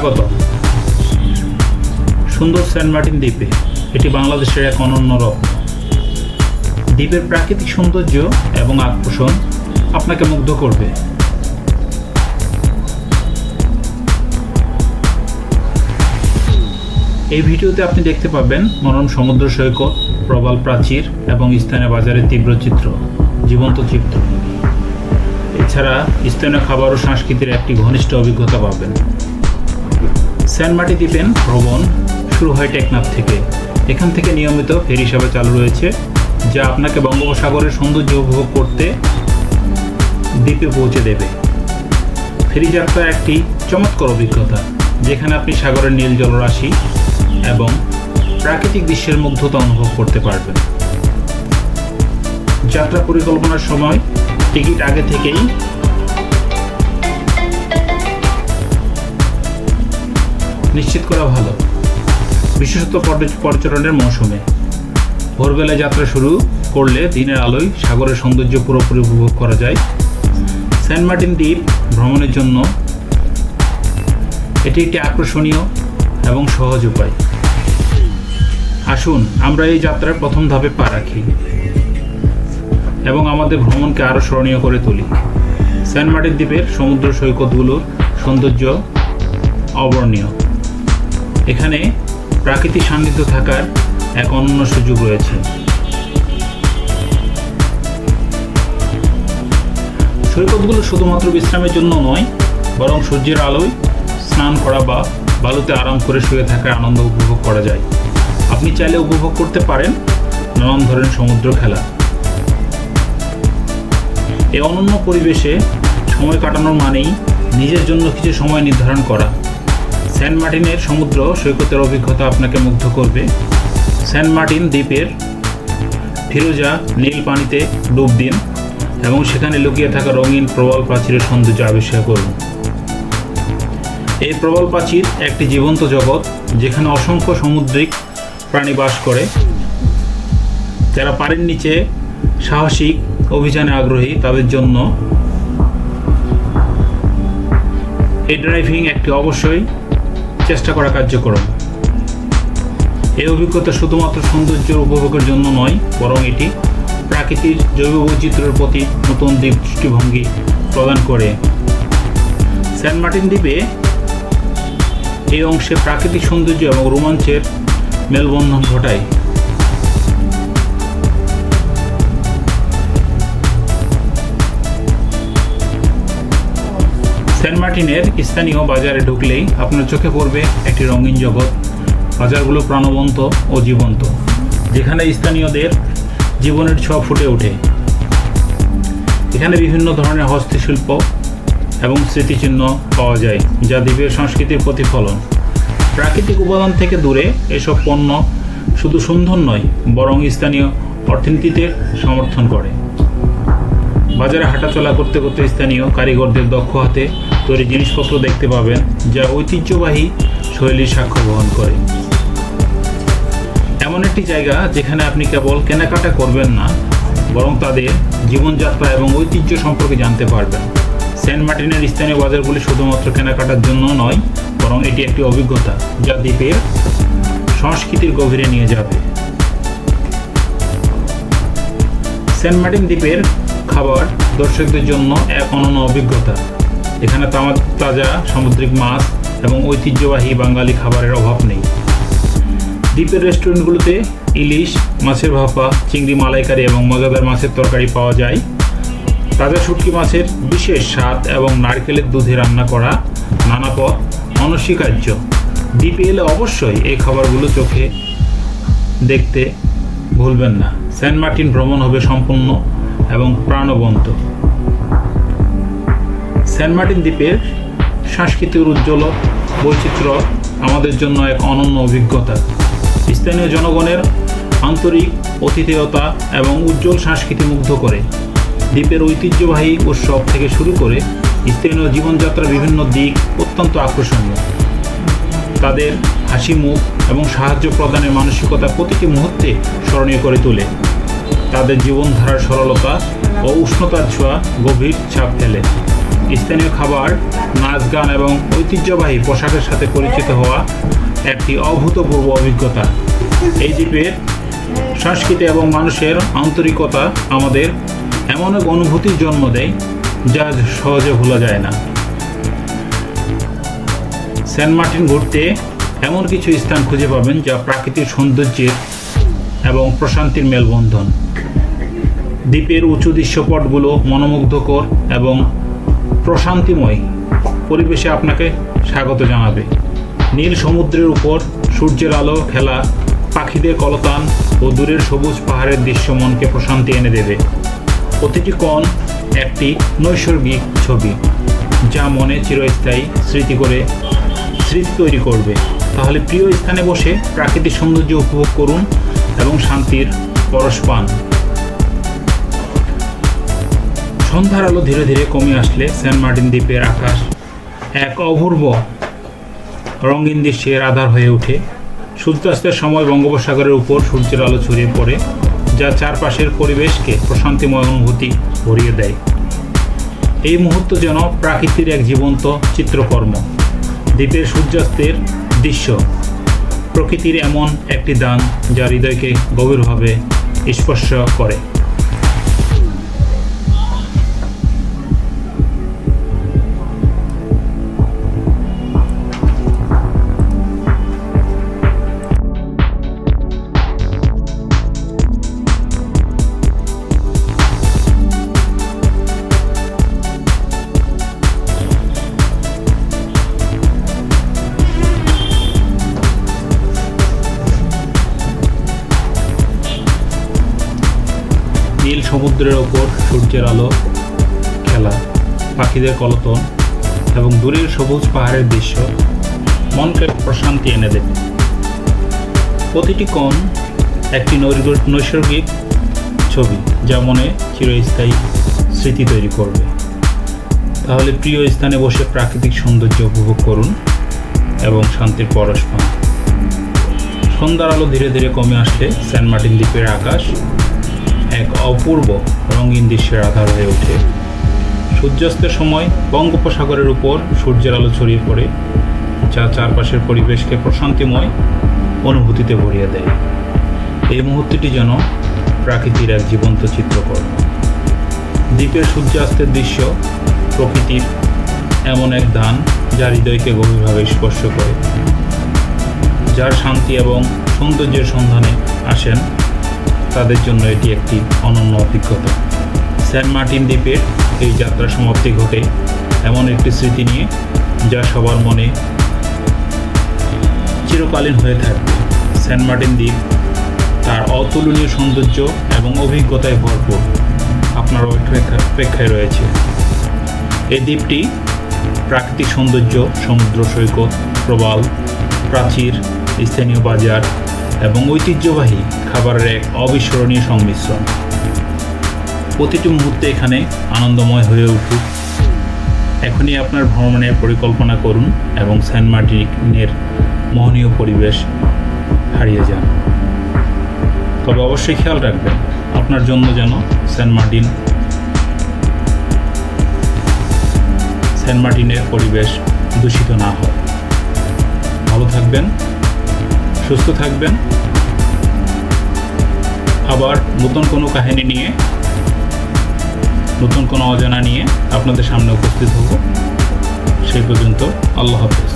স্বাগত। সুন্দর Saint Martin দ্বীপে, এটি বাংলাদেশের এক অনন্য রত্ন দ্বীপের প্রাকৃতিক সৌন্দর্য এবং আকর্ষণ আপনাকে মুগ্ধ করবে। এই ভিডিওতে আপনি দেখতে পাবেন মনোরম সমুদ্র সৈকত, প্রবাল প্রাচীর এবং স্থানীয় বাজারের তীব্র চিত্র, জীবন্ত চিত্র। এছাড়া স্থানীয় খাবার ও সংস্কৃতির একটি ঘনিষ্ঠ অভিজ্ঞতা পাবেন। সেন্ট মার্টি দ্বীপেন ভ্রমণ শুরু হয় টেকনাফ থেকে। এখান থেকে নিয়মিত ফেরি সেবা চালু রয়েছে, যা আপনাকে বঙ্গোপসাগরের সৌন্দর্য উপভোগ করতে দ্বীপে পৌঁছে দেবে। ফেরি যাত্রা একটি চমৎকার অভিজ্ঞতা, যেখানে আপনি সাগরের নীল জলরাশি এবং প্রাকৃতিক দৃশ্যের মুগ্ধতা অনুভব করতে পারবেন। যাত্রা পরিকল্পনার সময় টিকিট আগে থেকেই নিশ্চিত করা ভালো। বিশেষত পর্য- পর্যটনের মৌসুমে। ভোরবেলায় যাত্রা শুরু করলে দিনের আলোয় সাগরের সৌন্দর্য পুরোপুরি উপভোগ করা যায়। সেন্ট মার্টিন দ্বীপ ভ্রমণের জন্য এটি একটি আকর্ষণীয় এবং সহজ উপায়। আসুন, আমরা এই যাত্রার প্রথম ধাপে পা রাখি এবং আমাদের ভ্রমণকে আরও স্মরণীয় করে তুলি। সেন্ট মার্টিন দ্বীপের সমুদ্র সৈকতগুলোর সৌন্দর্য অবর্ণীয় এখানে প্রাকৃতিক সান্নিধ্য থাকার এক অনন্য সুযোগ রয়েছে। সৈকতগুলো শুধুমাত্র বিশ্রামের জন্য নয়, বরং সূর্যের আলোয় স্নান করা বা বালুতে আরাম করে শুয়ে থাকার আনন্দ উপভোগ করা যায়। আপনি চাইলে উপভোগ করতে পারেন নানান ধরনের সমুদ্র খেলা। এই অনন্য পরিবেশে সময় কাটানোর মানেই নিজের জন্য কিছু সময় নির্ধারণ করা। সেন্ট মার্টিনের সমুদ্র সৈকতের অভিজ্ঞতা আপনাকে মুগ্ধ করবে। সেন্ট মার্টিন দ্বীপের ফিরোজা নীল পানিতে ডুব দিন এবং সেখানে লুকিয়ে থাকা রঙিন প্রবল প্রাচীরের সৌন্দর্য আবিষ্কার করুন। এই প্রবল প্রাচীর একটি জীবন্ত জগৎ যেখানে অসংখ্য সামুদ্রিক প্রাণী বাস করে। যারা পানির নিচে সাহসিক অভিযানে আগ্রহী, তাদের জন্য এই ড্রাইভিং একটি অবশ্যই চেষ্টা করা কার্যক্রম। এই অভিজ্ঞতা শুধুমাত্র সৌন্দর্য উপভোগের জন্য নয়, বরং এটি প্রাকৃতিক জৈব বৈচিত্র্যের প্রতি নতুন দৃষ্টিভঙ্গি প্রদান করে। সেন্ট মার্টিন দ্বীপে এই অংশে প্রাকৃতিক সৌন্দর্য এবং রোমাঞ্চের মেলবন্ধন ঘটায়। মার্টিনের স্থানীয় বাজারে ঢুকলেই আপনার চোখে পড়বে একটি রঙিন জগৎ। বাজারগুলো প্রাণবন্ত ও জীবন্ত, যেখানে স্থানীয়দের জীবনের ছোঁয়া ফুটে ওঠে। এখানে বিভিন্ন ধরনের হস্তশিল্প এবং স্মৃতিচিহ্ন পাওয়া যায়, যা দ্বীপের সংস্কৃতির প্রতিফলন। প্রাকৃতিক উপাদান থেকে দূরে এসব পণ্য শুধু সুন্দর নয়, বরং স্থানীয় অর্থনীতিতে সমর্থন করে। বাজারে হাঁটাচলা করতে করতে স্থানীয় কারিগরদের দক্ষ হাতে তৈরি জিনিসপত্র দেখতে পাবেন যা ঐতিহ্যবাহী শৈলীর সাক্ষ্য বহন করে। এমন একটি জায়গা যেখানে আপনি কেবল কেনাকাটা করবেন না, বরং তাদের জীবনযাত্রা এবং ঐতিহ্য সম্পর্কে জানতে পারবেন। সেন্ট মার্টিনের স্থানীয় বাজারগুলি শুধুমাত্র কেনাকাটার জন্য নয়, বরং এটি একটি অভিজ্ঞতা যা দ্বীপের সংস্কৃতির গভীরে নিয়ে যাবে। সেন্ট মার্টিন দ্বীপের খাবার দর্শকদের জন্য এক অনন্য অভিজ্ঞতা। এখানে তামা- তাজা সামুদ্রিক মাছ এবং ঐতিহ্যবাহী বাঙালি খাবারের অভাব নেই। দ্বীপের রেস্টুরেন্টগুলোতে ইলিশ, মাছের ভাপা, চিংড়ি মালাইকারি এবং মজাদার মাছের তরকারি পাওয়া যায়। তাজা শুটকি মাছের বিশেষ স্বাদ এবং নারকেলের দুধে রান্না করা নানা পদ অনস্বীকার্য। দ্বীপে এলে অবশ্যই এই খাবারগুলো চোখে দেখতে ভুলবেন না। সেন্ট মার্টিন ভ্রমণ হবে সম্পূর্ণ এবং প্রাণবন্ত। সেন্ট মার্টিন দ্বীপের সাংস্কৃতিক উজ্জ্বল বৈচিত্র্য আমাদের জন্য এক অনন্য অভিজ্ঞতা। স্থানীয় জনগণের আন্তরিক অতিথেয়তা এবং উজ্জ্বল সংস্কৃতি মুগ্ধ করে। দ্বীপের ঐতিহ্যবাহী উৎসব থেকে শুরু করে স্থানীয় জীবনযাত্রার বিভিন্ন দিক অত্যন্ত আকর্ষণীয়। তাদের হাসি মুখ এবং সাহায্য প্রদানের মানসিকতা প্রতিটি মুহূর্তে স্মরণীয় করে তোলে। তাদের জীবনধারার সরলতা ও উষ্ণতার ছোঁয়া গভীর ছাপ ফেলে। স্থানীয় খাবার, নাচ গান এবং ঐতিহ্যবাহী পোশাকের সাথে পরিচিত হওয়া একটি অভূতপূর্ব অভিজ্ঞতা। এই দ্বীপের সংস্কৃতি এবং মানুষের আন্তরিকতা আমাদের এমন এক অনুভূতির জন্ম দেয়, যা সহজে ভোলা যায় না। সেন্ট মার্টিন ঘুরতে এমন কিছু স্থান খুঁজে পাবেন, যা প্রাকৃতিক সৌন্দর্যের এবং প্রশান্তির মেলবন্ধন। দ্বীপের উঁচু দৃশ্যপটগুলো মনোমুগ্ধকর এবং প্রশান্তিময়। পরিবেশে আপনাকে স্বাগত জানাবে। নীল সমুদ্রের উপর সূর্যের আলো খেলা, পাখিদের কলতান ও দূরের সবুজ পাহাড়ের দৃশ্য মনকে প্রশান্তি এনে দেবে। প্রতিটি কোণ একটি নৈসর্গিক ছবি, যা মনে চিরস্থায়ী স্মৃতি করে স্মৃতি তৈরি করবে। তাহলে প্রিয় স্থানে বসে প্রাকৃতিক সৌন্দর্য উপভোগ করুন এবং শান্তির পরশ পান। সন্ধ্যার আলো ধীরে ধীরে কমে আসলে সেন্ট মার্টিন দ্বীপের আকাশ এক অপূর্ব রঙিন দৃশ্যের আধার হয়ে ওঠে। সূর্যাস্তের সময় বঙ্গোপসাগরের উপর সূর্যের আলো ছড়িয়ে পড়ে, যা চারপাশের পরিবেশকে প্রশান্তিময় অনুভূতি ভরিয়ে দেয়। এই মুহূর্ত যেন প্রাকৃতির এক জীবন্ত চিত্রকর্ম। দ্বীপের সূর্যাস্তের দৃশ্য প্রকৃতির এমন একটি দান, যা হৃদয়কে গভীরভাবে স্পর্শ করে। সমুদ্রের ওপর সূর্যের আলো, খেলা, পাখিদের কলতন এবং দূরের সবুজ পাহাড়ের দৃশ্য মনকে প্রশান্তি এনে দেবে। প্রতিটি কোণ একটি নৈসর্গিক ছবি যা মনে চিরস্থায়ী স্মৃতি তৈরি করবে। তাহলে প্রিয় স্থানে বসে প্রাকৃতিক সৌন্দর্য উপভোগ করুন এবং শান্তির পরশ পান। সন্ধ্যার আলো ধীরে ধীরে কমে আসলে সেন্ট মার্টিন দ্বীপের আকাশ এক অপূর্ব রঙিন দৃশ্যের আধার হয়ে ওঠে। সূর্যাস্তের সময় বঙ্গোপসাগরের উপর সূর্যের আলো ছড়িয়ে পড়ে, যা চারপাশের পরিবেশকে প্রশান্তিময় অনুভূতিতে ভরিয়ে দেয়। এই মুহূর্তটি যেন প্রাকৃতির এক জীবন্ত চিত্রকর। দ্বীপের সূর্যাস্তের দৃশ্য প্রকৃতির এমন এক দান যা হৃদয়কে গভীরভাবে স্পর্শ করে, যার শান্তি এবং সৌন্দর্যের সন্ধানে আসেন তাদের জন্য এটি একটি অনন্য অভিজ্ঞতা। সেন্ট মার্টিন দ্বীপের এই যাত্রা সমাপ্তি ঘটে এমন একটি স্মৃতি নিয়ে যা সবার মনে চিরকালীন হয়ে থাকবে। সেন্ট মার্টিন দ্বীপ তার অতুলনীয় সৌন্দর্য এবং অভিজ্ঞতায় ভরপুর। আপনার অপেক্ষা- অপেক্ষায় রয়েছে। এই দ্বীপটি প্রাকৃতিক সৌন্দর্য, সমুদ্র সৈকত, প্রবাল, প্রাচীর, স্থানীয় বাজার এবং ঐতিহ্যবাহী খাবারের এক অবিস্মরণীয় সংমিশ্রণ। প্রতিটি মুহূর্তে এখানে আনন্দময় হয়ে উঠুক এখনই আপনার ভ্রমণের পরিকল্পনা করুন এবং সেন্ট মার্টিনের মোহনীয় পরিবেশ হারিয়ে যান। তবে অবশ্যই খেয়াল রাখবেন, আপনার জন্য যেন সেন্ট মার্টিন সেন্ট মার্টিনের পরিবেশ দূষিত না হয়। ভালো থাকবেন। সুস্থ থাকবেন। আবার নতুন কোনো কাহিনী নিয়ে, নতুন কোনো অজানা নিয়ে আপনাদের সামনে উপস্থিত হব। সেই পর্যন্ত আল্লাহ হাফেজ।